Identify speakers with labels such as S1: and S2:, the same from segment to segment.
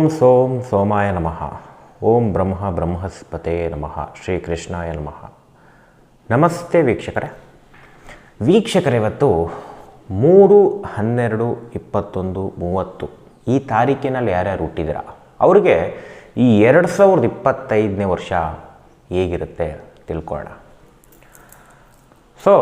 S1: ಓಂ ಸೋಂ ಸೋಮಾಯ ನಮಃ. ಓಂ ಬ್ರಹ್ಮ ಬ್ರಹ್ಮಸ್ಪತೆ ನಮಃ. ಶ್ರೀ ಕೃಷ್ಣಾಯ ನಮಃ. ನಮಸ್ತೆ ವೀಕ್ಷಕರೇ. ವೀಕ್ಷಕರ, ಇವತ್ತು ಮೂರು ಹನ್ನೆರಡು ಇಪ್ಪತ್ತೊಂದು ಮೂವತ್ತು. ಈ ತಾರೀಕಿನಲ್ಲಿ ಯಾರ್ಯಾರು ಹುಟ್ಟಿದಿರ ಅವರಿಗೆ ಈ ಎರಡು ಸಾವಿರದ ಇಪ್ಪತ್ತೈದನೇ ವರ್ಷ ಹೇಗಿರುತ್ತೆ ತಿಳ್ಕೊಳ್ಳೋಣ. ಸೊ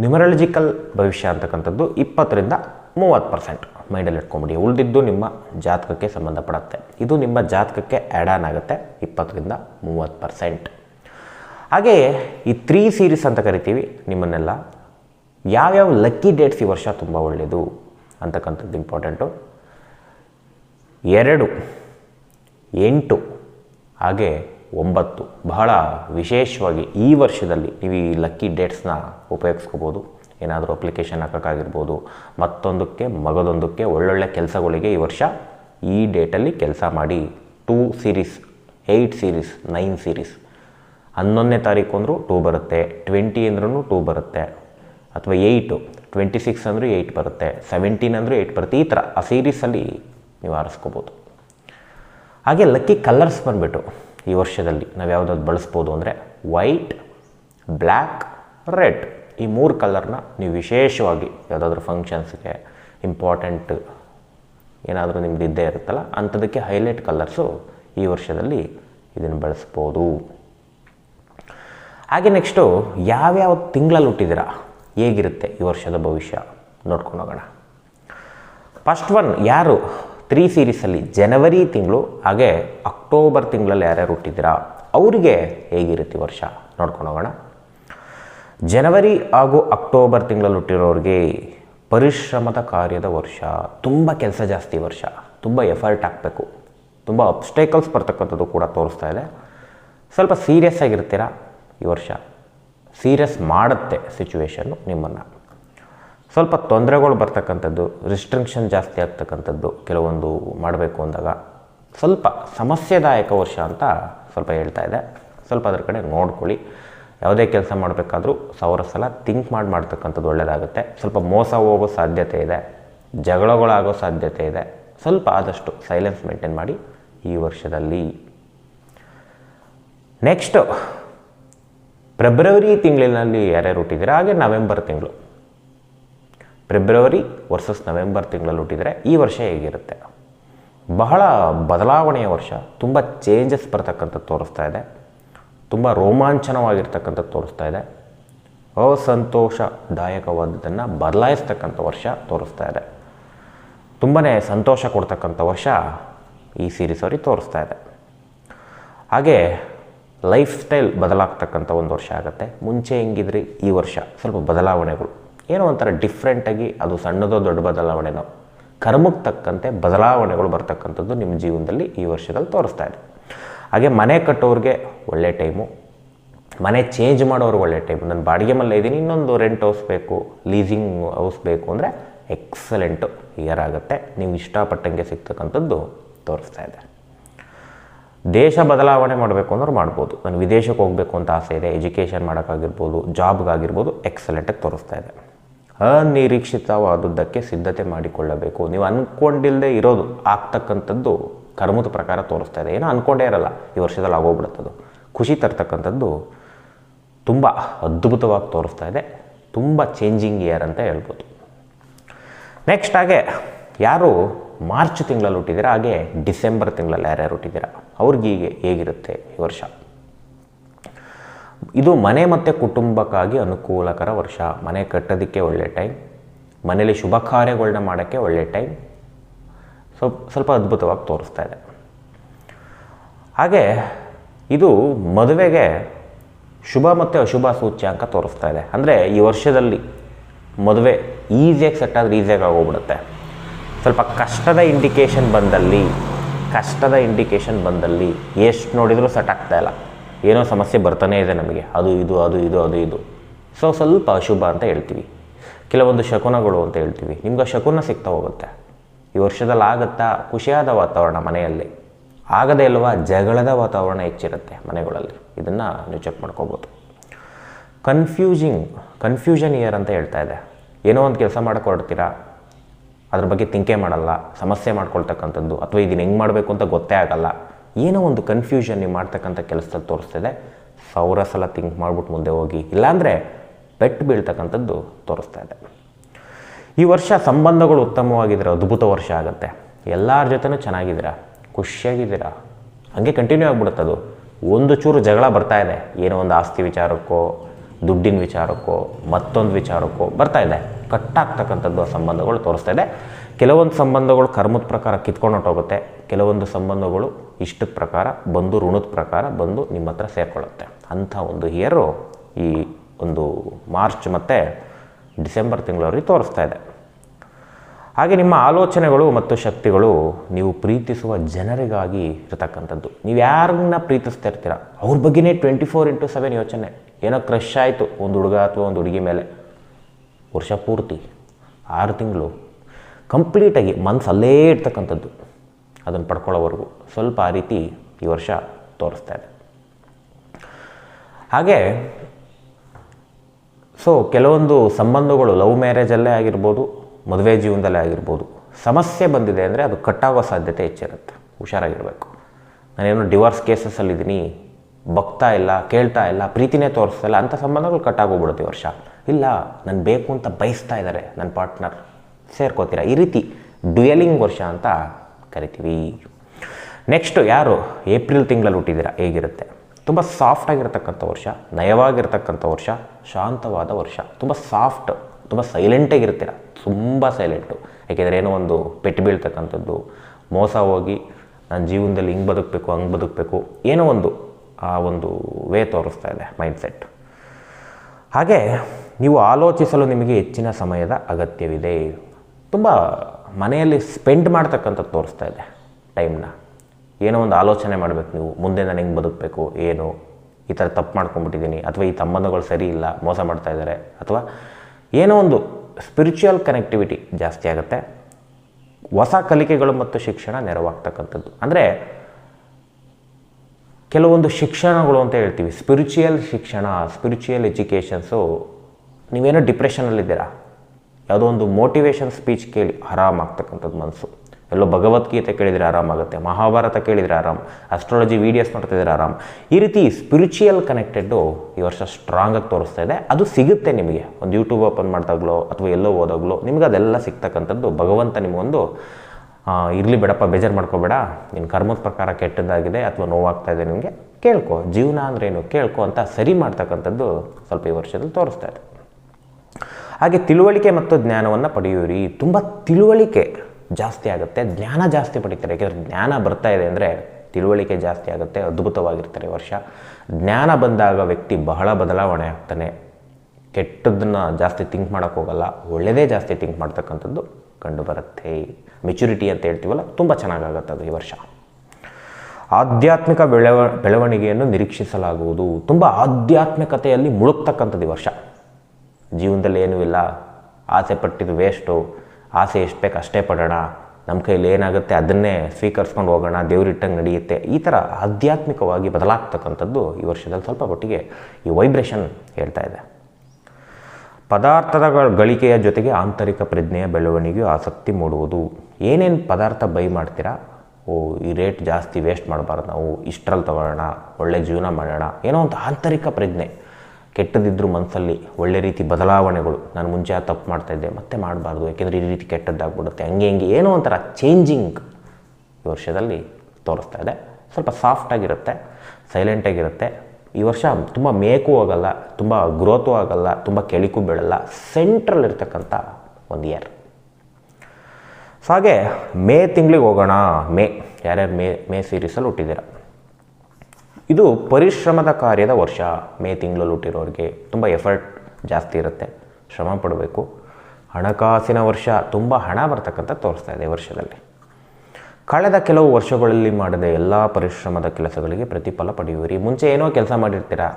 S1: ನ್ಯೂಮರಾಲಜಿಕಲ್ ಭವಿಷ್ಯ ಅಂತಕ್ಕಂಥದ್ದು ಇಪ್ಪತ್ತರಿಂದ ಮೂವತ್ತು ಪರ್ಸೆಂಟ್ ಮೈಂಡಲ್ಲಿ ಇಟ್ಕೊಂಬಿಡಿ. ಉಳಿದಿದ್ದು ನಿಮ್ಮ ಜಾತಕಕ್ಕೆ ಸಂಬಂಧಪಡುತ್ತೆ. ಇದು ನಿಮ್ಮ ಜಾತಕಕ್ಕೆ ಆ್ಯಡ್ ಆನ್ ಆಗುತ್ತೆ ಇಪ್ಪತ್ತರಿಂದ ಮೂವತ್ತು ಪರ್ಸೆಂಟ್ ಹಾಗೆಯೇ ಈ ತ್ರೀ ಸೀರೀಸ್ ಅಂತ ಕರಿತೀವಿ, ನಿಮ್ಮನ್ನೆಲ್ಲ ಯಾವ್ಯಾವ ಲಕ್ಕಿ ಡೇಟ್ಸ್ ಈ ವರ್ಷ ತುಂಬ ಒಳ್ಳೆಯದು ಅಂತಕ್ಕಂಥದ್ದು ಇಂಪಾರ್ಟೆಂಟು ಎರಡು, ಎಂಟು, ಹಾಗೆ ಒಂಬತ್ತು ಬಹಳ ವಿಶೇಷವಾಗಿ ಈ ವರ್ಷದಲ್ಲಿ ನೀವು ಈ ಲಕ್ಕಿ ಡೇಟ್ಸ್ನ ಉಪಯೋಗಿಸ್ಕೋಬೋದು. ಏನಾದರೂ ಅಪ್ಲಿಕೇಶನ್ ಹಾಕೋಕ್ಕಾಗಿರ್ಬೋದು. ಮತ್ತೊಂದಕ್ಕೆ, ಮಗದೊಂದಕ್ಕೆ ಒಳ್ಳೊಳ್ಳೆ ಕೆಲಸಗಳಿಗೆ ಈ ವರ್ಷ ಈ ಡೇಟಲ್ಲಿ ಕೆಲಸ ಮಾಡಿ. Two series eight series nine series ಹನ್ನೊಂದನೇ ತಾರೀಕು ಅಂದರೂ ಟೂ ಬರುತ್ತೆ. ಟ್ವೆಂಟಿ ಅಂದ್ರೂ ಟೂ ಬರುತ್ತೆ. ಅಥವಾ ಏಯ್ಟು ಟ್ವೆಂಟಿ ಸಿಕ್ಸ್ ಅಂದರೂ ಏಯ್ಟ್ ಬರುತ್ತೆ. ಸೆವೆಂಟೀನ್ ಅಂದರೂ ಏಯ್ಟ್ ಬರುತ್ತೆ. ಈ ಥರ ಆ ಸೀರೀಸಲ್ಲಿ ನೀವು ಆರಿಸ್ಕೋಬೋದು. ಹಾಗೆ ಲಕ್ಕಿ ಕಲರ್ಸ್ ಬಂದುಬಿಟ್ಟು ಈ ವರ್ಷದಲ್ಲಿ ನಾವು ಯಾವುದಾದ್ರು ಬಳಸ್ಬೋದು ಅಂದರೆ ವೈಟ್ ಬ್ಲ್ಯಾಕ್ ರೆಡ್ ಈ ಮೂರು ಕಲರ್ನ ನೀವು ವಿಶೇಷವಾಗಿ ಯಾವುದಾದ್ರೂ ಫಂಕ್ಷನ್ಸ್ಗೆ ಇಂಪಾರ್ಟೆಂಟ್ ಏನಾದರೂ ನಿಮ್ದು ಇದ್ದೇ ಇರುತ್ತಲ್ಲ, ಅಂಥದಕ್ಕೆ ಹೈಲೈಟ್ ಕಲರ್ಸು ಈ ವರ್ಷದಲ್ಲಿ ಇದನ್ನು ಬಳಸ್ಬೋದು. ಹಾಗೆ ನೆಕ್ಸ್ಟು ಯಾವ್ಯಾವ ತಿಂಗಳಲ್ಲಿ ಹುಟ್ಟಿದ್ದೀರಾ, ಹೇಗಿರುತ್ತೆ ಈ ವರ್ಷದ ಭವಿಷ್ಯ ನೋಡ್ಕೊಂಡು ಹೋಗೋಣ. ಫಸ್ಟ್ ಒನ್ ಯಾರು ತ್ರೀ ಸೀರೀಸಲ್ಲಿ ಜನವರಿ ತಿಂಗಳು, ಹಾಗೆ ಅಕ್ಟೋಬರ್ ತಿಂಗಳಲ್ಲಿ ಯಾರ್ಯಾರು ಹುಟ್ಟಿದ್ದೀರಾ, ಅವರಿಗೆ ಹೇಗಿರುತ್ತೆ ವರ್ಷ ನೋಡ್ಕೊಂಡು ಹೋಗೋಣ. ಜನವರಿ ಹಾಗೂ ಅಕ್ಟೋಬರ್ ತಿಂಗಳಲ್ಲಿ ಹುಟ್ಟಿರೋರಿಗೆ ಪರಿಶ್ರಮದ ಕಾರ್ಯದ ವರ್ಷ, ತುಂಬ ಕೆಲಸ ಜಾಸ್ತಿ ವರ್ಷ, ತುಂಬ ಎಫರ್ಟ್ ಹಾಕಬೇಕು. ತುಂಬ ಅಬ್ಸ್ಟೇಕಲ್ಸ್ ಬರ್ತಕ್ಕಂಥದ್ದು ಕೂಡ ತೋರಿಸ್ತಾ ಇದೆ. ಸ್ವಲ್ಪ ಸೀರಿಯಸ್ ಆಗಿರ್ತೀರಾ ಈ ವರ್ಷ? ಸೀರಿಯಸ್ ಮಾಡುತ್ತೆ ಸಿಚುವೇಶನ್ನು ನಿಮ್ಮನ್ನು. ಸ್ವಲ್ಪ ತೊಂದರೆಗಳು ಬರ್ತಕ್ಕಂಥದ್ದು ರಿಸ್ಟ್ರಿಕ್ಷನ್ ಜಾಸ್ತಿ ಆಗ್ತಕ್ಕಂಥದ್ದು ಕೆಲವೊಂದು ಮಾಡಬೇಕು ಅಂದಾಗ ಸ್ವಲ್ಪ ಸಮಸ್ಯೆದಾಯಕ ವರ್ಷ ಅಂತ ಸ್ವಲ್ಪ ಹೇಳ್ತಾ ಇದೆ. ಸ್ವಲ್ಪ ಅದರ ಕಡೆ ನೋಡ್ಕೊಳ್ಳಿ. ಯಾವುದೇ ಕೆಲಸ ಮಾಡಬೇಕಾದ್ರೂ ಸಾವಿರ ಸಲ ಥಿಂಕ್ ಮಾಡಿ ಮಾಡ್ತಕ್ಕಂಥದ್ದು ಒಳ್ಳೆಯದಾಗುತ್ತೆ ಸ್ವಲ್ಪ ಮೋಸ ಹೋಗೋ ಸಾಧ್ಯತೆ ಇದೆ, ಜಗಳಗಳಾಗೋ ಸಾಧ್ಯತೆ ಇದೆ. ಸ್ವಲ್ಪ ಆದಷ್ಟು ಸೈಲೆನ್ಸ್ ಮೇಂಟೈನ್ ಮಾಡಿ ಈ ವರ್ಷದಲ್ಲಿ. ನೆಕ್ಸ್ಟು ಫೆಬ್ರವರಿ ತಿಂಗಳಿನಲ್ಲಿ ಯಾರ್ಯಾರು ಹುಟ್ಟಿದ್ದೀರಾ ಹಾಗೆ ನವೆಂಬರ್ ತಿಂಗಳು. ಫೆಬ್ರವರಿ ವರ್ಸಸ್ ನವೆಂಬರ್ ತಿಂಗಳಲ್ಲಿ ಹುಟ್ಟಿದರೆ ಈ ವರ್ಷ ಹೇಗಿರುತ್ತೆ? ಬಹಳ ಬದಲಾವಣೆಯ ವರ್ಷ, ತುಂಬ ಚೇಂಜಸ್ ಬರ್ತಕ್ಕಂಥದ್ದು ತೋರಿಸ್ತಾ ಇದೆ. ತುಂಬ ರೋಮಾಂಚನವಾಗಿರ್ತಕ್ಕಂಥ ತೋರಿಸ್ತಾ ಇದೆ. ಅಸಂತೋಷದಾಯಕವಾದದ್ದನ್ನು ಬದಲಾಯಿಸ್ತಕ್ಕಂಥ ವರ್ಷ ತೋರಿಸ್ತಾ ಇದೆ. ತುಂಬಾ ಸಂತೋಷ ಕೊಡ್ತಕ್ಕಂಥ ವರ್ಷ ಈ ಸೀರೀಸ್ ಅವ್ರಿಗೆ ತೋರಿಸ್ತಾ ಇದೆ. ಹಾಗೆ ಲೈಫ್ ಸ್ಟೈಲ್ ಬದಲಾಗ್ತಕ್ಕಂಥ ಒಂದು ವರ್ಷ ಆಗುತ್ತೆ. ಮುಂಚೆ ಹೆಂಗಿದ್ರಿ? ಈ ವರ್ಷ ಸ್ವಲ್ಪ ಬದಲಾವಣೆಗಳು. ಏನೋ ಒಂಥರ ಡಿಫ್ರೆಂಟಾಗಿ ಅದು ಸಣ್ಣದೋ ದೊಡ್ಡ ಬದಲಾವಣೆನೋ. ಕರ್ಮಕ್ಕೆ ತಕ್ಕಂತೆ ಬದಲಾವಣೆಗಳು ಬರ್ತಕ್ಕಂಥದ್ದು ನಿಮ್ಮ ಜೀವನದಲ್ಲಿ ಈ ವರ್ಷದಲ್ಲಿ ತೋರಿಸ್ತಾ ಇದೆ. ಹಾಗೆ ಮನೆ ಕಟ್ಟೋರಿಗೆ ಒಳ್ಳೆ ಟೈಮು. ಮನೆ ಚೇಂಜ್ ಮಾಡೋರು ಒಳ್ಳೆ ಟೈಮು. ನಾನು ಬಾಡಿಗೆ ಮಲ್ಲ ಇದ್ದೀನಿ, ಇನ್ನೊಂದು ರೆಂಟ್ ಹೌಸ್ ಬೇಕು ಲೀಸಿಂಗ್ ಹೌಸ್ ಬೇಕು ಅಂದರೆ ಎಕ್ಸಲೆಂಟು ಇಯರ್ ಆಗುತ್ತೆ. ನೀವು ಇಷ್ಟಪಟ್ಟಂಗೆ ಸಿಗ್ತಕ್ಕಂಥದ್ದು ತೋರಿಸ್ತಾ ಇದೆ. ದೇಶ ಬದಲಾವಣೆ ಮಾಡಬೇಕು ಅಂದ್ರೆ ಮಾಡ್ಬೋದು. ನಾನು ವಿದೇಶಕ್ಕೆ ಹೋಗಬೇಕು ಅಂತ ಆಸೆ ಇದೆ ಎಜುಕೇಷನ್ ಮಾಡೋಕ್ಕಾಗಿರ್ಬೋದು ಜಾಬ್ಗಾಗಿರ್ಬೋದು ಎಕ್ಸಲೆಂಟಾಗಿ ತೋರಿಸ್ತಾ ಇದೆ. ಅನಿರೀಕ್ಷಿತವಾದದ್ದಕ್ಕೆ ಸಿದ್ಧತೆ ಮಾಡಿಕೊಳ್ಳಬೇಕು. ನೀವು ಅಂದ್ಕೊಂಡಿಲ್ಲದೆ ಇರೋದು, ಆಗ್ತಕ್ಕಂಥದ್ದು ಕರ್ಮದ ಪ್ರಕಾರ ತೋರಿಸ್ತಾ ಇದೆ. ಏನೋ ಅಂದ್ಕೊಂಡೇ ಇರಲ್ಲ, ಈ ವರ್ಷದಲ್ಲಿ ಆಗೋಗ್ಬಿಡುತ್ತದು. ಖುಷಿ ತರ್ತಕ್ಕಂಥದ್ದು ತುಂಬ ಅದ್ಭುತವಾಗಿ ತೋರಿಸ್ತಾ ಇದೆ. ತುಂಬ ಚೇಂಜಿಂಗ್ ಇಯರ್ ಅಂತ ಹೇಳ್ಬೋದು. ನೆಕ್ಸ್ಟ್ ಹಾಗೆ, ಯಾರು ಮಾರ್ಚ್ ತಿಂಗಳಲ್ಲಿ ಹುಟ್ಟಿದ್ದೀರಾ ಹಾಗೆ ಡಿಸೆಂಬರ್ ತಿಂಗಳಲ್ಲಿ ಯಾರ್ಯಾರು ಹುಟ್ಟಿದ್ದೀರಾ ಅವ್ರಿಗೆ ಹೀಗೆ ಹೇಗಿರುತ್ತೆ ಈ ವರ್ಷ? ಇದು ಮನೆ ಮತ್ತು ಕುಟುಂಬಕ್ಕಾಗಿ ಅನುಕೂಲಕರ ವರ್ಷ. ಮನೆ ಕಟ್ಟೋದಕ್ಕೆ ಒಳ್ಳೆ ಟೈಮ್ ಮನೇಲಿ ಶುಭ ಕಾರ್ಯಗಳನ್ನ ಮಾಡೋಕ್ಕೆ ಒಳ್ಳೆ ಟೈಮ್ ಸ್ವಲ್ಪ ಸ್ವಲ್ಪ ಅದ್ಭುತವಾಗಿ ತೋರಿಸ್ತಾ ಇದೆ. ಹಾಗೆ ಇದು ಮದುವೆಗೆ ಶುಭ ಮತ್ತು ಅಶುಭ ಸೂಚ್ಯಾಂಕ ತೋರಿಸ್ತಾ ಇದೆ. ಅಂದರೆ ಈ ವರ್ಷದಲ್ಲಿ ಮದುವೆ ಈಸಿಯಾಗಿ ಸೆಟ್ ಆದರೆ ಈಸಿಯಾಗಿ ಆಗೋಗ್ಬಿಡುತ್ತೆ. ಸ್ವಲ್ಪ ಕಷ್ಟದ ಇಂಡಿಕೇಶನ್ ಬಂದಲ್ಲಿ, ಕಷ್ಟದ ಇಂಡಿಕೇಶನ್ ಬಂದಲ್ಲಿ ಎಷ್ಟು ನೋಡಿದರೂ ಸೆಟ್ ಆಗ್ತಾ ಇಲ್ಲ. ಏನೋ ಸಮಸ್ಯೆ ಬರ್ತಾನೇ ಇದೆ ನಮಗೆ. ಅದು ಇದು ಅದು ಇದು ಅದು ಇದು. ಸೊ ಸ್ವಲ್ಪ ಅಶುಭ ಅಂತ ಹೇಳ್ತೀವಿ. ಕೆಲವೊಂದು ಶಕುನಗಳು ಅಂತ ಹೇಳ್ತೀವಿ. ನಿಮ್ಗೆ ಶಕುನ ಸಿಗ್ತಾ ಹೋಗುತ್ತೆ. ಈ ವರ್ಷದಲ್ಲಿ ಆಗುತ್ತಾ ಖುಷಿಯಾದ ವಾತಾವರಣ ಮನೆಯಲ್ಲಿ. ಆಗದೇ ಇಲ್ವಾ ಜಗಳದ ವಾತಾವರಣ ಹೆಚ್ಚಿರುತ್ತೆ ಮನೆಗಳಲ್ಲಿ. ಇದನ್ನು ನೀವು ಚೆಕ್ ಮಾಡ್ಕೋಬೋದು. ಕನ್ಫ್ಯೂಸಿಂಗ್ ಕನ್ಫ್ಯೂಷನ್ ಇಯರ್ ಅಂತ ಹೇಳ್ತಾ ಇದೆ. ಏನೋ ಒಂದು ಕೆಲಸ ಮಾಡ್ಕೊಡ್ತೀರಾ ಅದ್ರ ಬಗ್ಗೆ ತಿಂಕೆ ಮಾಡಲ್ಲ, ಸಮಸ್ಯೆ ಮಾಡ್ಕೊಳ್ತಕ್ಕಂಥದ್ದು, ಅಥವಾ ಇದನ್ನು ಹೆಂಗೆ ಮಾಡಬೇಕು ಅಂತ ಗೊತ್ತೇ ಆಗಲ್ಲ. ಏನೋ ಒಂದು ಕನ್ಫ್ಯೂಷನ್ ನೀವು ಮಾಡ್ತಕ್ಕಂಥ ಕೆಲಸದಲ್ಲಿ ತೋರಿಸ್ತಿದೆ ಸಾವಿರ ಸಲ ಥಿಂಕ್ ಮಾಡ್ಬಿಟ್ಟು ಮುಂದೆ ಹೋಗಿ. ಇಲ್ಲಾಂದರೆ ಪೆಟ್ಟು ಬೀಳ್ತಕ್ಕಂಥದ್ದು ತೋರಿಸ್ತಾ ಇದೆ. ಈ ವರ್ಷ ಸಂಬಂಧಗಳು ಉತ್ತಮವಾಗಿದ್ದೀರಾ ಅದ್ಭುತ ವರ್ಷ ಆಗುತ್ತೆ. ಎಲ್ಲರ ಜೊತೆನೂ ಚೆನ್ನಾಗಿದ್ದೀರಾ? ಖುಷಿಯಾಗಿದ್ದೀರಾ? ಹಾಗೆ ಕಂಟಿನ್ಯೂ ಆಗಿಬಿಡುತ್ತೆ ಅದು. ಒಂದು ಚೂರು ಜಗಳ ಬರ್ತಾ ಇದೆ. ಏನೋ ಒಂದು ಆಸ್ತಿ ವಿಚಾರಕ್ಕೋ, ದುಡ್ಡಿನ ವಿಚಾರಕ್ಕೋ, ಮತ್ತೊಂದು ವಿಚಾರಕ್ಕೋ ಬರ್ತಾ ಇದೆ. ಕಟ್ಟಾಗ್ತಕ್ಕಂಥದ್ದು ಆ ಸಂಬಂಧಗಳು ತೋರಿಸ್ತಾ ಇದೆ. ಕೆಲವೊಂದು ಸಂಬಂಧಗಳು ಕರ್ಮದ ಪ್ರಕಾರ ಕಿತ್ಕೊಂಡು ಹೋಗುತ್ತೆ. ಕೆಲವೊಂದು ಸಂಬಂಧಗಳು ಇಷ್ಟದ ಪ್ರಕಾರ ಬಂದು ಋಣದ ಪ್ರಕಾರ ಬಂದು ನಿಮ್ಮ ಹತ್ರ ಸೇರಿಕೊಳ್ಳುತ್ತೆ. ಅಂಥ ಒಂದು ಹಿಯರು ಈ ಒಂದು ಮಾರ್ಚ್ ಮತ್ತು ಡಿಸೆಂಬರ್ ತಿಂಗಳವರೆಗೆ ತೋರಿಸ್ತಾ ಇದೆ. ಹಾಗೆ ನಿಮ್ಮ ಆಲೋಚನೆಗಳು ಮತ್ತು ಶಕ್ತಿಗಳು ನೀವು ಪ್ರೀತಿಸುವ ಜನರಿಗಾಗಿ ಇರತಕ್ಕಂಥದ್ದು. ನೀವು ಯಾರನ್ನ ಪ್ರೀತಿಸ್ತಾ ಇರ್ತೀರ? ಅವ್ರ ಬಗ್ಗೆನೇ ಟ್ವೆಂಟಿ ಫೋರ್ ಇಂಟು ಸೆವೆನ್ ಯೋಚನೆ. ಏನೋ ಕ್ರಶ್ ಆಯಿತು, ಒಂದು ಹುಡುಗ ಅಥವಾ ಒಂದು ಹುಡುಗಿ ಮೇಲೆ. ವರ್ಷ ಪೂರ್ತಿ, ಆರು ತಿಂಗಳು. ಕಂಪ್ಲೀಟಾಗಿ ಮನಸ್ಸು ಅಲ್ಲೇ ಇರ್ತಕ್ಕಂಥದ್ದು. ಅದನ್ನು ಪಡ್ಕೊಳ್ಳೋವರೆಗೂ ಸ್ವಲ್ಪ ಆ ರೀತಿ ಈ ವರ್ಷ ತೋರಿಸ್ತಾ ಇದೆ. ಹಾಗೆ ಸೊ ಕೆಲವೊಂದು ಸಂಬಂಧಗಳು ಲವ್ ಮ್ಯಾರೇಜಲ್ಲೇ ಆಗಿರ್ಬೋದು ಮದುವೆ ಜೀವನದಲ್ಲೇ ಆಗಿರ್ಬೋದು. ಸಮಸ್ಯೆ ಬಂದಿದೆ ಅಂದರೆ ಅದು ಕಟ್ಟಾಗೋ ಸಾಧ್ಯತೆ ಹೆಚ್ಚಿರುತ್ತೆ ಹುಷಾರಾಗಿರಬೇಕು. ನಾನೇನು ಡಿವೋರ್ಸ್ ಕೇಸಸ್ಸಲ್ಲಿದ್ದೀನಿ ಬಗ್ತಾ ಇಲ್ಲ, ಕೇಳ್ತಾ ಇಲ್ಲ, ಪ್ರೀತಿನೇ ತೋರಿಸ್ತಾ ಇಲ್ಲ, ಅಂಥ ಸಂಬಂಧಗಳು ಕಟ್ಟಾಗೋಗ್ಬಿಡುತ್ತೆ ವರ್ಷ. ಇಲ್ಲ, ನಾನು ಬೇಕು ಅಂತ ಬಯಸ್ತಾ ಇದ್ದಾರೆ ನನ್ನ ಪಾರ್ಟ್ನರ್ ಸೇರ್ಕೋತೀರ? ಈ ರೀತಿ ಡ್ಯುಯಲಿಂಗ್ ವರ್ಷ ಅಂತ ಕರಿತೀವಿ. ನೆಕ್ಸ್ಟು ಯಾರು? ಏಪ್ರಿಲ್ ತಿಂಗಳಲ್ಲಿ ಹುಟ್ಟಿದ್ದೀರಾ? ಹೇಗಿರುತ್ತೆ? ತುಂಬ ಸಾಫ್ಟಾಗಿರ್ತಕ್ಕಂಥ ವರ್ಷ, ನಯವಾಗಿರ್ತಕ್ಕಂಥ ವರ್ಷ, ಶಾಂತವಾದ ವರ್ಷ. ತುಂಬ ಸಾಫ್ಟ್ ತುಂಬ ಸೈಲೆಂಟಾಗಿರ್ತೀರ ತುಂಬ ಸೈಲೆಂಟು ಯಾಕೆಂದರೆ ಏನೋ ಒಂದು ಪೆಟ್ಟು ಬೀಳ್ತಕ್ಕಂಥದ್ದು. ಮೋಸ ಹೋಗಿ ನನ್ನ ಜೀವನದಲ್ಲಿ ಹಿಂಗೆ ಬದುಕಬೇಕು, ಹಂಗೆ ಬದುಕಬೇಕು ಏನೋ ಒಂದು ಆ ಒಂದು ವೇ ತೋರಿಸ್ತಾ ಇದೆ ಮೈಂಡ್ಸೆಟ್ ಹಾಗೆ ನೀವು ಆಲೋಚಿಸಲು ನಿಮಗೆ ಹೆಚ್ಚಿನ ಸಮಯದ ಅಗತ್ಯವಿದೆ. ತುಂಬ ಮನೆಯಲ್ಲಿ ಸ್ಪೆಂಡ್ ಮಾಡ್ತಕ್ಕಂಥದ್ದು ತೋರಿಸ್ತಾ ಇದೆ ಟೈಮ್ನ ಏನೋ ಒಂದು ಆಲೋಚನೆ ಮಾಡಬೇಕು ನೀವು. ಮುಂದೆ ನಾನು ಹೆಂಗೆ ಬದುಕಬೇಕು, ಏನು? ಈ ಥರ ತಪ್ಪು ಮಾಡ್ಕೊಂಡ್ಬಿಟ್ಟಿದ್ದೀನಿ. ಅಥವಾ ಈ ಸಂಬಂಧಗಳು ಸರಿ ಇಲ್ಲ, ಮೋಸ ಮಾಡ್ತಾ ಇದ್ದಾರೆ. ಅಥವಾ ಏನೋ ಒಂದು ಸ್ಪಿರಿಚುವಲ್ ಕನೆಕ್ಟಿವಿಟಿ ಜಾಸ್ತಿ ಆಗುತ್ತೆ. ಹೊಸ ಕಲಿಕೆಗಳು ಮತ್ತು ಶಿಕ್ಷಣ ನೆರವಾಗ್ತಕ್ಕಂಥದ್ದು. ಅಂದರೆ ಕೆಲವೊಂದು ಶಿಕ್ಷಣಗಳು ಅಂತ ಹೇಳ್ತೀವಿ. ಸ್ಪಿರಿಚುಯಲ್ ಶಿಕ್ಷಣ ಸ್ಪಿರಿಚುಯಲ್ ಎಜುಕೇಷನ್ಸು ನೀವೇನೋ ಡಿಪ್ರೆಷನಲ್ಲಿದ್ದೀರಾ ಯಾವುದೋ ಒಂದು ಮೋಟಿವೇಶನ್ ಸ್ಪೀಚ್ ಕೇಳಿ ಆರಾಮಾಗ್ತಕ್ಕಂಥದ್ದು ಮನಸ್ಸು. ಎಲ್ಲೋ ಭಗವದ್ಗೀತೆ ಕೇಳಿದರೆ ಆರಾಮಾಗುತ್ತೆ, ಮಹಾಭಾರತ ಕೇಳಿದರೆ ಆರಾಮ್ ಅಸ್ಟ್ರಾಲಜಿ ವೀಡಿಯೋಸ್ ನೋಡ್ತಿದ್ರೆ ಆರಾಮ್. ಈ ರೀತಿ ಸ್ಪಿರಿಚುಯಲ್ ಕನೆಕ್ಟೆಡ್ಡು ಈ ವರ್ಷ ಸ್ಟ್ರಾಂಗಾಗಿ ತೋರಿಸ್ತಾ ಇದೆ. ಅದು ಸಿಗುತ್ತೆ ನಿಮಗೆ. ಒಂದು ಯೂಟ್ಯೂಬ್ ಓಪನ್ ಮಾಡಿದಾಗಲೋ ಅಥವಾ ಎಲ್ಲೋ ಓದಾಗಲೋ ನಿಮ್ಗೆ ಅದೆಲ್ಲ ಸಿಗ್ತಕ್ಕಂಥದ್ದು ಭಗವಂತ ನಿಮಗೊಂದು ಇರಲಿ ಬೇಡಪ್ಪ, ಬೇಜಾರು ಮಾಡ್ಕೋಬೇಡ. ನಿನ್ನ ಕರ್ಮದ ಪ್ರಕಾರ ಕೆಟ್ಟದ್ದಾಗಿದೆ ಅಥವಾ ನೋವಾಗ್ತಾ ಇದೆ ನಿಮಗೆ ಕೇಳ್ಕೊ. ಜೀವನ ಅಂದ್ರೇನು ಕೇಳ್ಕೊ ಅಂತ ಸರಿ ಮಾಡ್ತಕ್ಕಂಥದ್ದು ಸ್ವಲ್ಪ ಈ ವರ್ಷದಲ್ಲಿ ತೋರಿಸ್ತಾ ಇದೆ. ಹಾಗೆ ತಿಳುವಳಿಕೆ ಮತ್ತು ಜ್ಞಾನವನ್ನು ಪಡೆಯುವಿರಿ. ತುಂಬ ತಿಳುವಳಿಕೆ. ಜಾಸ್ತಿ ಆಗುತ್ತೆ. ಜ್ಞಾನ ಜಾಸ್ತಿ ಪಡಿತಾರೆ. ಯಾಕೆಂದರೆ ಜ್ಞಾನ ಬರ್ತಾ ಇದೆ ಅಂದರೆ ತಿಳುವಳಿಕೆ ಜಾಸ್ತಿ ಆಗುತ್ತೆ ಅದ್ಭುತವಾಗಿರ್ತಾರೆ ವರ್ಷ. ಜ್ಞಾನ ಬಂದಾಗ ವ್ಯಕ್ತಿ ಬಹಳ ಬದಲಾವಣೆ ಆಗ್ತಾನೆ. ಕೆಟ್ಟದನ್ನು ಜಾಸ್ತಿ ಥಿಂಕ್ ಮಾಡೋಕ್ಕೆ ಹೋಗಲ್ಲ. ಒಳ್ಳೆಯದೇ ಜಾಸ್ತಿ ಥಿಂಕ್ ಮಾಡ್ತಕ್ಕಂಥದ್ದು ಕಂಡು ಬರುತ್ತೆ ಮೆಚುರಿಟಿ ಅಂತ ಹೇಳ್ತೀವಲ್ಲ, ತುಂಬ ಚೆನ್ನಾಗಾಗತ್ತೆ ಅದು ಈ ವರ್ಷ. ಆಧ್ಯಾತ್ಮಿಕ ಬೆಳವ, ಬೆಳವಣಿಗೆಯನ್ನು ನಿರೀಕ್ಷಿಸಲಾಗುವುದು. ತುಂಬ ಆಧ್ಯಾತ್ಮಿಕತೆಯಲ್ಲಿ ಮುಳುಗ್ತಕ್ಕಂಥದ್ದು ಈ ವರ್ಷ. ಜೀವನದಲ್ಲಿ ಏನೂ ಇಲ್ಲ. ಆಸೆ ಪಟ್ಟಿದ್ದು ವೇಸ್ಟು ಆಸೆ ಎಷ್ಟು ಬೇಕು ಅಷ್ಟೇ ಪಡೋಣ. ನಮ್ಮ ಕೈಲಿ ಏನಾಗುತ್ತೆ ಅದನ್ನೇ ಸ್ವೀಕರಿಸ್ಕೊಂಡು ಹೋಗೋಣ ದೇವ್ರಿಟ್ಟಂಗೆ ನಡೆಯುತ್ತೆ. ಈ ಥರ ಆಧ್ಯಾತ್ಮಿಕವಾಗಿ ಬದಲಾಗ್ತಕ್ಕಂಥದ್ದು ಈ ವರ್ಷದಲ್ಲಿ ಸ್ವಲ್ಪ ಮಟ್ಟಿಗೆ ಈ ವೈಬ್ರೇಷನ್ ಹೇಳ್ತಾ ಇದೆ. ಪದಾರ್ಥದ ಗಳಿಕೆಯ ಜೊತೆಗೆ ಆಂತರಿಕ ಪ್ರಜ್ಞೆಯ ಬೆಳವಣಿಗೆಯು ಆಸಕ್ತಿ ಮೂಡುವುದು. ಏನೇನು ಪದಾರ್ಥ ಬೈ ಮಾಡ್ತೀರಾ? ಓ, ಈ ರೇಟ್ ಜಾಸ್ತಿ ವೇಸ್ಟ್ ಮಾಡಬಾರ್ದು ನಾವು, ಇಷ್ಟರಲ್ಲಿ ತಗೊಳ್ಳೋಣ, ಒಳ್ಳೆ ಜೀವನ ಮಾಡೋಣ, ಏನೋ ಒಂದು ಆಂತರಿಕ ಪ್ರಜ್ಞೆ. ಕೆಟ್ಟದಿದ್ದರೂ ಮನಸ್ಸಲ್ಲಿ ಒಳ್ಳೆ ರೀತಿ ಬದಲಾವಣೆಗಳು. ನಾನು ಮುಂಚೆ ಆ ತಪ್ಪು ಮಾಡ್ತಾಯಿದ್ದೆ ಮತ್ತೆ ಮಾಡಬಾರ್ದು. ಯಾಕೆಂದರೆ ಈ ರೀತಿ ಕೆಟ್ಟದ್ದಾಗ್ಬಿಡುತ್ತೆ. ಹಂಗೆ ಹಿಂಗೆ ಏನೋ ಒಂಥರ ಚೇಂಜಿಂಗ್ ಈ ವರ್ಷದಲ್ಲಿ ತೋರಿಸ್ತಾ ಇದೆ. ಸ್ವಲ್ಪ ಸಾಫ್ಟಾಗಿರುತ್ತೆ ಸೈಲೆಂಟಾಗಿರುತ್ತೆ ಈ ವರ್ಷ ತುಂಬ ಮೇಕೂ ಆಗಲ್ಲ, ತುಂಬ ಗ್ರೋತು ಆಗಲ್ಲ, ತುಂಬ ಕೆಳಿಕೂ ಬೀಳಲ್ಲ. ಸೆಂಟ್ರಲ್ ಇರ್ತಕ್ಕಂಥ ಒಂದು ಇಯರ್ ಸೊ ಹಾಗೆ ಮೇ ತಿಂಗಳಿಗೆ ಹೋಗೋಣ. ಮೇ. ಯಾರ್ಯಾರು ಮೇ ಮೇ ಸೀರೀಸಲ್ಲಿ ಹುಟ್ಟಿದ್ದೀರ? ಇದು ಪರಿಶ್ರಮದ ಕಾರ್ಯದ ವರ್ಷ. ಮೇ ತಿಂಗಳಲ್ಲಿ ಹುಟ್ಟಿರೋರಿಗೆ ತುಂಬ ಎಫರ್ಟ್ ಜಾಸ್ತಿ ಇರುತ್ತೆ. ಶ್ರಮ ಪಡಬೇಕು. ಹಣಕಾಸಿನ ವರ್ಷ ತುಂಬ ಹಣ ಬರ್ತಕ್ಕಂಥ ತೋರಿಸ್ತಾ ಇದೆ ವರ್ಷದಲ್ಲಿ. ಕಳೆದ ಕೆಲವು ವರ್ಷಗಳಲ್ಲಿ ಮಾಡಿದ ಎಲ್ಲ ಪರಿಶ್ರಮದ ಕೆಲಸಗಳಿಗೆ ಪ್ರತಿಫಲ ಪಡೆಯುವಿರಿ. ಮುಂಚೆ ಏನೋ ಕೆಲಸ ಮಾಡಿರ್ತೀರಾ?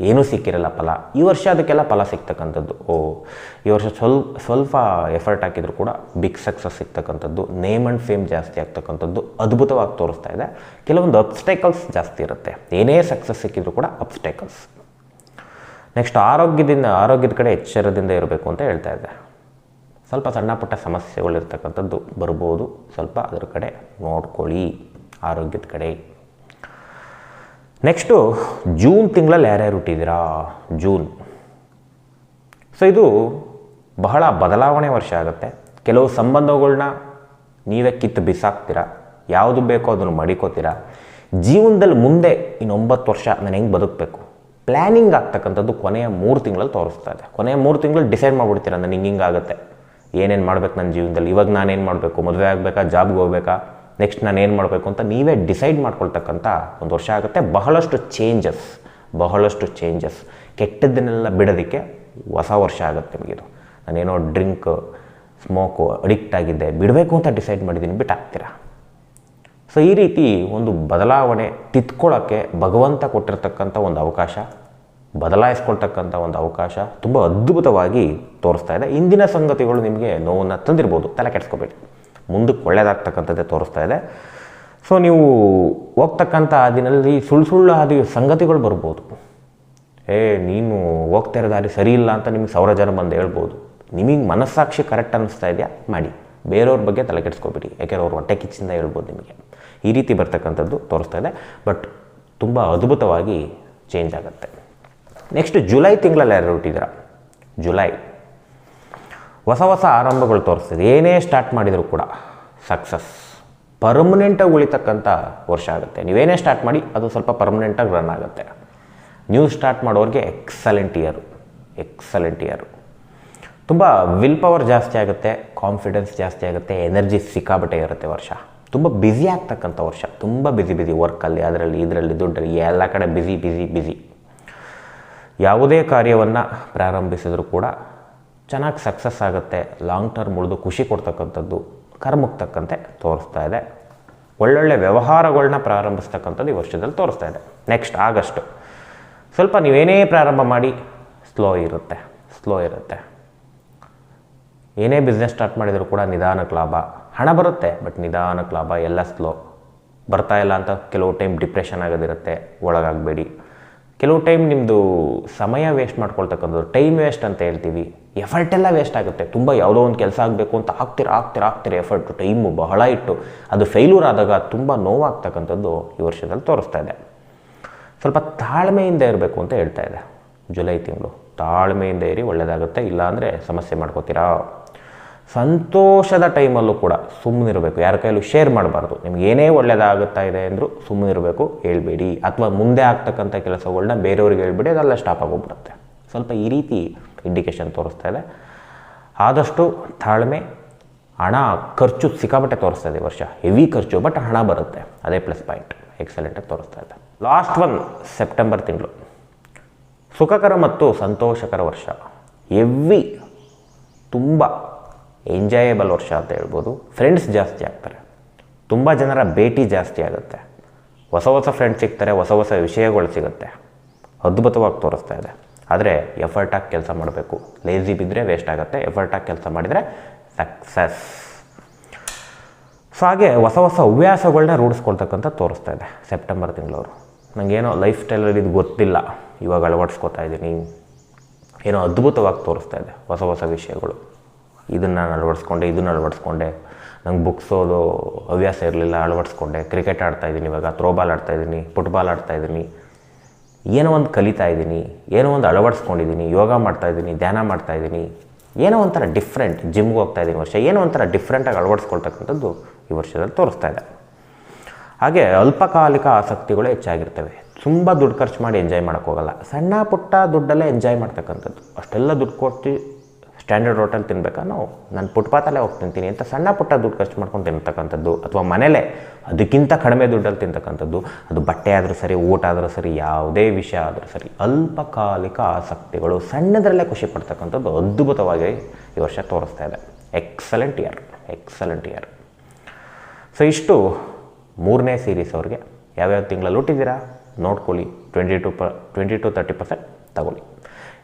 S1: ಏನೂ ಸಿಕ್ಕಿರಲ್ಲ ಫಲ. ಈ ವರ್ಷ ಅದಕ್ಕೆಲ್ಲ ಫಲ ಸಿಗ್ತಕ್ಕಂಥದ್ದು. ಓ, ಈ ವರ್ಷ ಸ್ವಲ್ಪ ಸ್ವಲ್ಪ ಎಫರ್ಟ್ ಹಾಕಿದರೂ ಕೂಡ ಬಿಗ್ ಸಕ್ಸಸ್ ಸಿಗ್ತಕ್ಕಂಥದ್ದು. ನೇಮ್ ಆ್ಯಂಡ್ ಫೇಮ್ ಜಾಸ್ತಿ ಆಗ್ತಕ್ಕಂಥದ್ದು ಅದ್ಭುತವಾಗಿ ತೋರಿಸ್ತಾ ಇದೆ. ಕೆಲವೊಂದು ಅಬ್ಸ್ಟೇಕಲ್ಸ್ ಜಾಸ್ತಿ ಇರುತ್ತೆ. ಏನೇ ಸಕ್ಸಸ್ ಸಿಕ್ಕಿದ್ರು ಕೂಡ ಅಬ್ಸ್ಟೇಕಲ್ಸ್ ನೆಕ್ಸ್ಟ್ ಆರೋಗ್ಯದಿಂದ, ಆರೋಗ್ಯದ ಕಡೆ ಎಚ್ಚರದಿಂದ ಇರಬೇಕು ಅಂತ ಹೇಳ್ತಾ ಇದೆ. ಸ್ವಲ್ಪ ಸಣ್ಣ ಪುಟ್ಟ ಸಮಸ್ಯೆಗಳಿರ್ತಕ್ಕಂಥದ್ದು ಬರ್ಬೋದು. ಸ್ವಲ್ಪ ಅದರ ಕಡೆ ನೋಡ್ಕೊಳ್ಳಿ. ಆರೋಗ್ಯದ ಕಡೆ ನೆಕ್ಸ್ಟು ಜೂನ್ ತಿಂಗಳಲ್ಲಿ ಯಾರ್ಯಾರು ಹುಟ್ಟಿದ್ದೀರಾ? ಜೂನ್. ಸೊ ಇದು ಬಹಳ ಬದಲಾವಣೆ ವರ್ಷ ಆಗುತ್ತೆ. ಕೆಲವು ಸಂಬಂಧಗಳನ್ನ ನೀವೇ ಕಿತ್ತು ಬಿಸಾಕ್ತೀರಾ? ಯಾವುದು ಬೇಕೋ ಅದನ್ನು ಮಡಿಕೋತೀರಾ? ಜೀವನದಲ್ಲಿ ಮುಂದೆ ಇನ್ನೊಂಬತ್ತು ವರ್ಷ ನಾನು ಹೆಂಗೆ ಬದುಕಬೇಕು? ಪ್ಲ್ಯಾನಿಂಗ್ ಆಗ್ತಕ್ಕಂಥದ್ದು ಕೊನೆಯ ಮೂರು ತಿಂಗಳಲ್ಲಿ ತೋರಿಸ್ತಾ ಇದೆ. ಕೊನೆಯ ಮೂರು ತಿಂಗಳಲ್ಲಿ ಡಿಸೈಡ್ ಮಾಡಿಬಿಡ್ತೀರಾ? ಹಿಂಗೆ ಹಿಂಗಾಗುತ್ತೆ. ಏನೇನು ಮಾಡ್ಬೇಕು ನನ್ನ ಜೀವನದಲ್ಲಿ? ಇವಾಗ ನಾನೇನು ಮಾಡಬೇಕು? ಮದುವೆ ಆಗಬೇಕಾ? ಜಾಬ್ಗೆ ಹೋಗ್ಬೇಕಾ? ನೆಕ್ಸ್ಟ್ ನಾನು ಏನು ಮಾಡಬೇಕು ಅಂತ ನೀವೇ ಡಿಸೈಡ್ ಮಾಡ್ಕೊಳ್ತಕ್ಕಂಥ ಒಂದು ವರ್ಷ ಆಗುತ್ತೆ. ಬಹಳಷ್ಟು ಚೇಂಜಸ್ ಬಹಳಷ್ಟು ಚೇಂಜಸ್ ಕೆಟ್ಟದ್ದನ್ನೆಲ್ಲ ಬಿಡೋದಕ್ಕೆ ಹೊಸ ವರ್ಷ ಆಗುತ್ತೆ ನಿಮಗಿದು ನಾನೇನೋ ಡ್ರಿಂಕ್ ಸ್ಮೋಕು ಅಡಿಕ್ಟ್ ಆಗಿದ್ದೆ, ಬಿಡಬೇಕು ಅಂತ ಡಿಸೈಡ್ ಮಾಡಿದ್ದೀನಿ, ಬಿಟ್ಟಾಗ್ತೀರಾ? ಸೊ ಈ ರೀತಿ ಒಂದು ಬದಲಾವಣೆ ತಿತ್ಕೊಳ್ಳೋಕ್ಕೆ ಭಗವಂತ ಕೊಟ್ಟಿರ್ತಕ್ಕಂಥ ಒಂದು ಅವಕಾಶ, ಬದಲಾಯಿಸ್ಕೊಳ್ತಕ್ಕಂಥ ಒಂದು ಅವಕಾಶ ತುಂಬ ಅದ್ಭುತವಾಗಿ ತೋರಿಸ್ತಾ ಇದೆ. ಇಂದಿನ ಸಂಗತಿಗಳು ನಿಮಗೆ ನೋವನ್ನು ತಂದಿರ್ಬೋದು. ತಲೆ ಕೆಡಿಸ್ಕೋಬೇಡಿ. ಮುಂದಕ್ಕೆ ಒಳ್ಳೆಯದಾಗ್ತಕ್ಕಂಥದ್ದೇ ತೋರಿಸ್ತಾ ಇದೆ. ಸೊ ನೀವು ಹೋಗ್ತಕ್ಕಂಥ ಹಾದಿನಲ್ಲಿ ಸುಳ್ಳು ಸುಳ್ಳು ಹಾದಿ ಸಂಗತಿಗಳು ಬರ್ಬೋದು. ಏ, ನೀನು ಹೋಗ್ತಾ ಇರೋ ದಾರಿ ಸರಿ ಇಲ್ಲ ಅಂತ ನಿಮಗೆ ಸಾವಿರ ಜನ ಬಂದು ಹೇಳ್ಬೋದು. ನಿಮಗೆ ಮನಸ್ಸಾಕ್ಷಿ ಕರೆಕ್ಟ್ ಅನ್ನಿಸ್ತಾ ಇದೆಯಾ? ಮಾಡಿ. ಬೇರೆಯವ್ರ ಬಗ್ಗೆ ತಲೆ ಕೆಡಿಸ್ಕೊಬೇಡಿ ಯಾಕೆಂದ್ರೆ ಅವ್ರು ಹೊಟ್ಟೆ ಕಿಚ್ಚಿಂದ ಹೇಳ್ಬೋದು ನಿಮಗೆ. ಈ ರೀತಿ ಬರ್ತಕ್ಕಂಥದ್ದು ತೋರಿಸ್ತಾ ಇದೆ. ಬಟ್ ತುಂಬ ಅದ್ಭುತವಾಗಿ ಚೇಂಜ್ ಆಗುತ್ತೆ. ನೆಕ್ಸ್ಟ್ ಜುಲೈ ತಿಂಗಳಲ್ಲಿ ಯಾರು ಹುಟ್ಟಿದ್ದೀರಾ ಜುಲೈ. ಹೊಸ ಹೊಸ ಆರಂಭಗಳು ತೋರಿಸ್ತಿದೆ. ಏನೇ ಸ್ಟಾರ್ಟ್ ಮಾಡಿದರೂ ಕೂಡ ಸಕ್ಸಸ್ ಪರ್ಮನೆಂಟಾಗಿ ಉಳಿತಕ್ಕಂಥ ವರ್ಷ ಆಗುತ್ತೆ. ನೀವೇನೇ ಸ್ಟಾರ್ಟ್ ಮಾಡಿ, ಅದು ಸ್ವಲ್ಪ ಪರ್ಮನೆಂಟಾಗಿ ರನ್ ಆಗುತ್ತೆ. ನ್ಯೂ ಸ್ಟಾರ್ಟ್ ಮಾಡೋರಿಗೆ ಎಕ್ಸಲೆಂಟ್ ಇಯರು ಎಕ್ಸಲೆಂಟ್ ಇಯರು ತುಂಬ ವಿಲ್ ಪವರ್ ಜಾಸ್ತಿ ಆಗುತ್ತೆ ಕಾನ್ಫಿಡೆನ್ಸ್ ಜಾಸ್ತಿ ಆಗುತ್ತೆ ಎನರ್ಜಿ ಸಿಕ್ಕಾಬಟ್ಟೆ ಇರುತ್ತೆ ವರ್ಷ. ತುಂಬ ಬ್ಯುಸಿ ಆಗ್ತಕ್ಕಂಥ ವರ್ಷ. ತುಂಬ ಬ್ಯುಸಿ ಬ್ಯುಸಿ ವರ್ಕಲ್ಲಿ ಅದರಲ್ಲಿ, ಇದರಲ್ಲಿ, ದುಡ್ಡಲ್ಲಿ, ಎಲ್ಲ ಕಡೆ ಬ್ಯುಸಿ ಬ್ಯುಸಿ ಬ್ಯುಸಿ ಯಾವುದೇ ಕಾರ್ಯವನ್ನು ಪ್ರಾರಂಭಿಸಿದರೂ ಕೂಡ ಚೆನ್ನಾಗಿ ಸಕ್ಸಸ್ ಆಗುತ್ತೆ ಲಾಂಗ್ ಟರ್ಮ್ ಉಳಿದು ಖುಷಿ ಕೊಡ್ತಕ್ಕಂಥದ್ದು ಕರ್ಮಕ್ಕೆ ತಕ್ಕಂತೆ ತೋರಿಸ್ತಾ ಇದೆ. ಒಳ್ಳೊಳ್ಳೆ ವ್ಯವಹಾರಗಳನ್ನ ಪ್ರಾರಂಭಿಸ್ತಕ್ಕಂಥದ್ದು ಈ ವರ್ಷದಲ್ಲಿ ತೋರಿಸ್ತಾ ಇದೆ. Next August. ಸ್ವಲ್ಪ ನೀವೇನೇ ಪ್ರಾರಂಭ ಮಾಡಿ ಸ್ಲೋ ಇರುತ್ತೆ ಸ್ಲೋ ಇರುತ್ತೆ. ಏನೇ ಬಿಸ್ನೆಸ್ ಸ್ಟಾರ್ಟ್ ಮಾಡಿದರೂ ಕೂಡ ನಿಧಾನಕ್ಕೆ ಲಾಭ. ಹಣ ಬರುತ್ತೆ ಬಟ್ ನಿಧಾನಕ್ಕೆ ಲಾಭ, ಎಲ್ಲ ಸ್ಲೋ ಬರ್ತಾ ಇಲ್ಲ ಅಂತ ಕೆಲವು ಟೈಮ್ ಡಿಪ್ರೆಷನ್ ಆಗೋದಿರುತ್ತೆ, ಒಳಗಾಗಬೇಡಿ. ಕೆಲವು ಟೈಮ್ ನಿಮ್ಮದು ಸಮಯ ವೇಸ್ಟ್ ಮಾಡ್ಕೊಳ್ತಕ್ಕಂಥದ್ದು ಟೈಮ್ ವೇಸ್ಟ್ ಅಂತ ಹೇಳ್ತೀವಿ. ಎಫರ್ಟ್ ಎಲ್ಲ ವೇಸ್ಟ್ ಆಗುತ್ತೆ. ತುಂಬ ಯಾವುದೋ ಒಂದು ಕೆಲಸ ಆಗಬೇಕು ಅಂತ ಆಗ್ತಿರ ಆಗ್ತಿರ ಆಗ್ತಿರ ಎಫರ್ಟು ಟೈಮು ಬಹಳ ಇಟ್ಟು ಅದು ಫೇಲ್ಯೂರ್ ಆದಾಗ ತುಂಬ ನೋವಾಗ್ತಕ್ಕಂಥದ್ದು ಈ ವರ್ಷದಲ್ಲಿ ತೋರಿಸ್ತಾ ಇದೆ. ಸ್ವಲ್ಪ ತಾಳ್ಮೆಯಿಂದ ಇರಬೇಕು ಅಂತ ಹೇಳ್ತಾ ಇದೆ ಜುಲೈ ತಿಂಗಳು. ತಾಳ್ಮೆಯಿಂದ ಇರಿ ಒಳ್ಳೆಯದಾಗುತ್ತೆ ಇಲ್ಲಾಂದರೆ ಸಮಸ್ಯೆ ಮಾಡ್ಕೋತೀರಾ? ಸಂತೋಷದ ಟೈಮಲ್ಲೂ ಕೂಡ ಸುಮ್ಮನಿರಬೇಕು, ಯಾರ ಕೈಲೂ ಶೇರ್ ಮಾಡಬಾರ್ದು. ನಿಮ್ಗೆ ಏನೇ ಒಳ್ಳೆಯದಾಗುತ್ತಾ ಇದೆ ಅಂದರೂ ಸುಮ್ಮನಿರಬೇಕು, ಹೇಳ್ಬೇಡಿ. ಅಥವಾ ಮುಂದೆ ಆಗ್ತಕ್ಕಂಥ ಕೆಲಸಗಳನ್ನ ಬೇರೆಯವ್ರಿಗೆ ಹೇಳ್ಬಿಡಿ, ಅದೆಲ್ಲ ಸ್ಟಾಪ್ ಆಗೋಗ್ಬಿಡುತ್ತೆ. ಸ್ವಲ್ಪ ಈ ರೀತಿ ಇಂಡಿಕೇಶನ್ ತೋರಿಸ್ತಾ ಇದೆ. ಆದಷ್ಟು ತಾಳ್ಮೆ, ಹಣ, ಖರ್ಚು ಸಿಕ್ಕಾಪಟ್ಟೆ ತೋರಿಸ್ತಾ ಇದೆ ವರ್ಷ. ಹೆವಿ ಖರ್ಚು ಬಟ್ ಹಣ ಬರುತ್ತೆ. ಅದೇ ಪ್ಲಸ್ ಪಾಯಿಂಟ್ ಎಕ್ಸಲೆಂಟಾಗಿ ತೋರಿಸ್ತಾ ಇದೆ. ಲಾಸ್ಟ್ ಒನ್ ಸೆಪ್ಟೆಂಬರ್ ತಿಂಗಳು. ಸುಖಕರ ಮತ್ತು ಸಂತೋಷಕರ ವರ್ಷ. ಎವ್ವಿ ತುಂಬ ಎಂಜಾಯಬಲ್ ವರ್ಷ ಅಂತ ಹೇಳ್ಬೋದು. ಫ್ರೆಂಡ್ಸ್ ಜಾಸ್ತಿ ಆಗ್ತಾರೆ. ತುಂಬ ಜನರ ಭೇಟಿ ಜಾಸ್ತಿ ಆಗುತ್ತೆ. ಹೊಸ ಹೊಸ ಫ್ರೆಂಡ್ಸ್ ಸಿಗ್ತಾರೆ, ಹೊಸ ಹೊಸ ವಿಷಯಗಳು ಸಿಗುತ್ತೆ. ಅದ್ಭುತವಾಗಿ ತೋರಿಸ್ತಾ ಇದೆ. ಆದರೆ ಎಫರ್ಟಾಗಿ ಕೆಲಸ ಮಾಡಬೇಕು. ಲೇಜಿ ಬಿದ್ದರೆ ವೇಸ್ಟ್ ಆಗುತ್ತೆ. ಎಫರ್ಟಾಗಿ ಕೆಲಸ ಮಾಡಿದರೆ ಸಕ್ಸಸ್ ಸೊ ಹಾಗೆ ಹೊಸ ಹೊಸ ಹವ್ಯಾಸಗಳನ್ನ ರೂಢಿಸ್ಕೊಳ್ತಕ್ಕಂಥ ತೋರಿಸ್ತಾ ಇದೆ ಸೆಪ್ಟೆಂಬರ್ ತಿಂಗಳವರು. ನನಗೇನೋ ಲೈಫ್ ಸ್ಟೈಲಲ್ಲಿ ಇದು ಗೊತ್ತಿಲ್ಲ. ಇವಾಗ ಅಳವಡಿಸ್ಕೊತಾ ಇದ್ದೀನಿ. ಏನೋ ಅದ್ಭುತವಾಗಿ ತೋರಿಸ್ತಾ ಇದೆ ಹೊಸ ಹೊಸ ವಿಷಯಗಳು. ಇದನ್ನು ನಾನು ಅಳವಡಿಸ್ಕೊಂಡೆ, ಇದನ್ನು ಅಳವಡಿಸ್ಕೊಂಡೆ. ನಂಗೆ ಬುಕ್ಸ್ ಓದು ಹವ್ಯಾಸ ಇರಲಿಲ್ಲ, ಅಳವಡಿಸ್ಕೊಂಡೆ. ಕ್ರಿಕೆಟ್ ಆಡ್ತಾ ಇದ್ದೀನಿ ಇವಾಗ ಥ್ರೋಬಾಲ್ ಆಡ್ತಾ ಇದ್ದೀನಿ ಫುಟ್ಬಾಲ್ ಆಡ್ತಾ ಇದ್ದೀನಿ. ಏನೋ ಒಂದು ಕಲಿತಾ ಇದ್ದೀನಿ, ಏನೋ ಒಂದು ಅಳವಡಿಸ್ಕೊಂಡಿದ್ದೀನಿ, ಯೋಗ ಮಾಡ್ತಾ ಇದ್ದೀನಿ, ಧ್ಯಾನ ಮಾಡ್ತಾ ಇದ್ದೀನಿ. ಏನೋ ಒಂಥರ ಡಿಫ್ರೆಂಟ್ ಜಿಮ್ಗೆ ಹೋಗ್ತಾ ಇದ್ದೀನಿ ವರ್ಷ. ಏನೋ ಒಂಥರ ಡಿಫ್ರೆಂಟಾಗಿ ಅಳವಡಿಸ್ಕೊಳ್ತಕ್ಕಂಥದ್ದು ಈ ವರ್ಷದಲ್ಲಿ ತೋರಿಸ್ತಾ ಇದೆ. ಹಾಗೆ ಅಲ್ಪಕಾಲಿಕ ಆಸಕ್ತಿಗಳು ಹೆಚ್ಚಾಗಿರ್ತವೆ. ತುಂಬ ದುಡ್ಡು ಖರ್ಚು ಮಾಡಿ ಎಂಜಾಯ್ ಮಾಡೋಕ್ಕೋಗಲ್ಲ ಸಣ್ಣ ಪುಟ್ಟ ದುಡ್ಡಲ್ಲೇ ಎಂಜಾಯ್ ಮಾಡ್ತಕ್ಕಂಥದ್ದು. ಅಷ್ಟೆಲ್ಲ ದುಡ್ಡು ಕೊಟ್ಟು ಸ್ಟ್ಯಾಂಡರ್ಡ್ ಹೋಟೆಲ್ ತಿನ್ಬೇಕಾ? ನಾವು ನಾನು ಫುಟ್ಪಾತಲ್ಲೇ ಹೋಗಿ ತಿಂತೀನಿ. ಅಂತ ಸಣ್ಣ ಪುಟ್ಟ ದುಡ್ಡು ಖರ್ಚು ಮಾಡ್ಕೊಂಡು ತಿಂತಕ್ಕಂಥದ್ದು ಅಥವಾ ಮನೇಲೇ ಅದಕ್ಕಿಂತ ಕಡಿಮೆ ದುಡ್ಡಲ್ಲಿ ತಿಂತಕ್ಕಂಥದ್ದು, ಅದು ಬಟ್ಟೆ ಆದರೂ ಸರಿ, ಊಟ ಆದರೂ ಸರಿ, ಯಾವುದೇ ವಿಷಯ ಆದರೂ ಸರಿ, ಅಲ್ಪಕಾಲಿಕ ಆಸಕ್ತಿಗಳು ಸಣ್ಣದರಲ್ಲೇ ಖುಷಿ ಪಡ್ತಕ್ಕಂಥದ್ದು ಅದ್ಭುತವಾಗಿ ಈ ವರ್ಷ ತೋರಿಸ್ತಾ ಇದೆ. Excellent year excellent year so ಇಷ್ಟು ಮೂರನೇ ಸೀರೀಸ್ ಅವ್ರಿಗೆ. ಯಾವ್ಯಾವ ತಿಂಗಳಲ್ಲಿ ಹುಟ್ಟಿದ್ದೀರಾ? ನೋಡ್ಕೊಳ್ಳಿ. ಟ್ವೆಂಟಿ ಟು ಪ ಟ್ವೆಂಟಿ ಟು ತರ್ಟಿ ಪರ್ಸೆಂಟ್ ತಗೊಳ್ಳಿ.